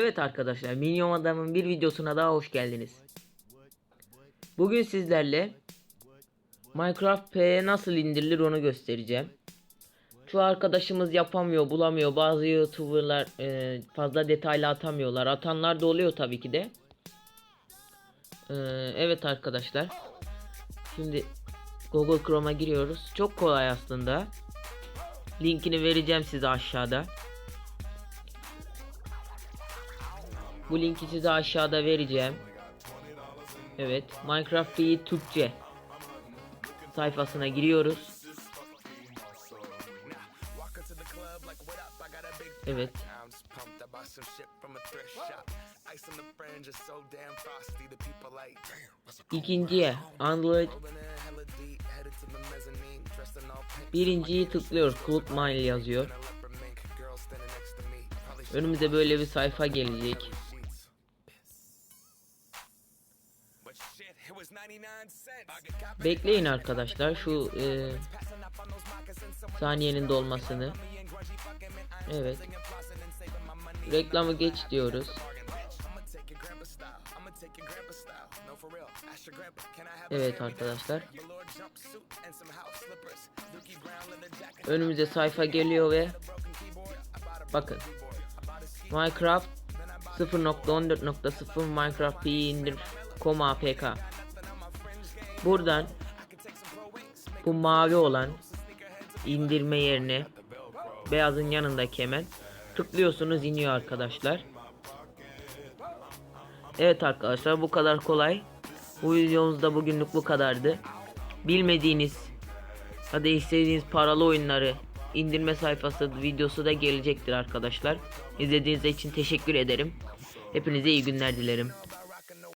Evet arkadaşlar Minyon Adam'ın bir videosuna daha hoş geldiniz. Bugün sizlerle Minecraft P'ye nasıl indirilir onu göstereceğim. Çoğu arkadaşımız yapamıyor bulamıyor bazı youtuberlar e, fazla detaylı atamıyorlar atanlar da oluyor tabii ki de. E, evet arkadaşlar. Şimdi Google Chrome'a giriyoruz. Çok kolay aslında. Linkini vereceğim size aşağıda. Bu linki size aşağıda vereceğim. Evet, Minecraft B'yi Türkçe sayfasına giriyoruz. Evet. İkinciye Android Birinciyi tıklıyoruz. Club Mail yazıyor. Önümüze böyle bir sayfa gelecek. Bekleyin arkadaşlar şu e, saniyenin dolmasını. Evet. Reklamı geç diyoruz. Evet arkadaşlar. Önümüze sayfa geliyor ve bakın Minecraft 0.14.0 Minecraft P indir koma apk Buradan bu mavi olan indirme yerine beyazın yanındaki hemen tıklıyorsunuz iniyor arkadaşlar. Evet arkadaşlar bu kadar kolay. Bu videomuzda bugünlük bu kadardı. Bilmediğiniz ya da istediğiniz paralı oyunları indirme sayfası videosu da gelecektir arkadaşlar. İzlediğiniz için teşekkür ederim. Hepinize iyi günler dilerim.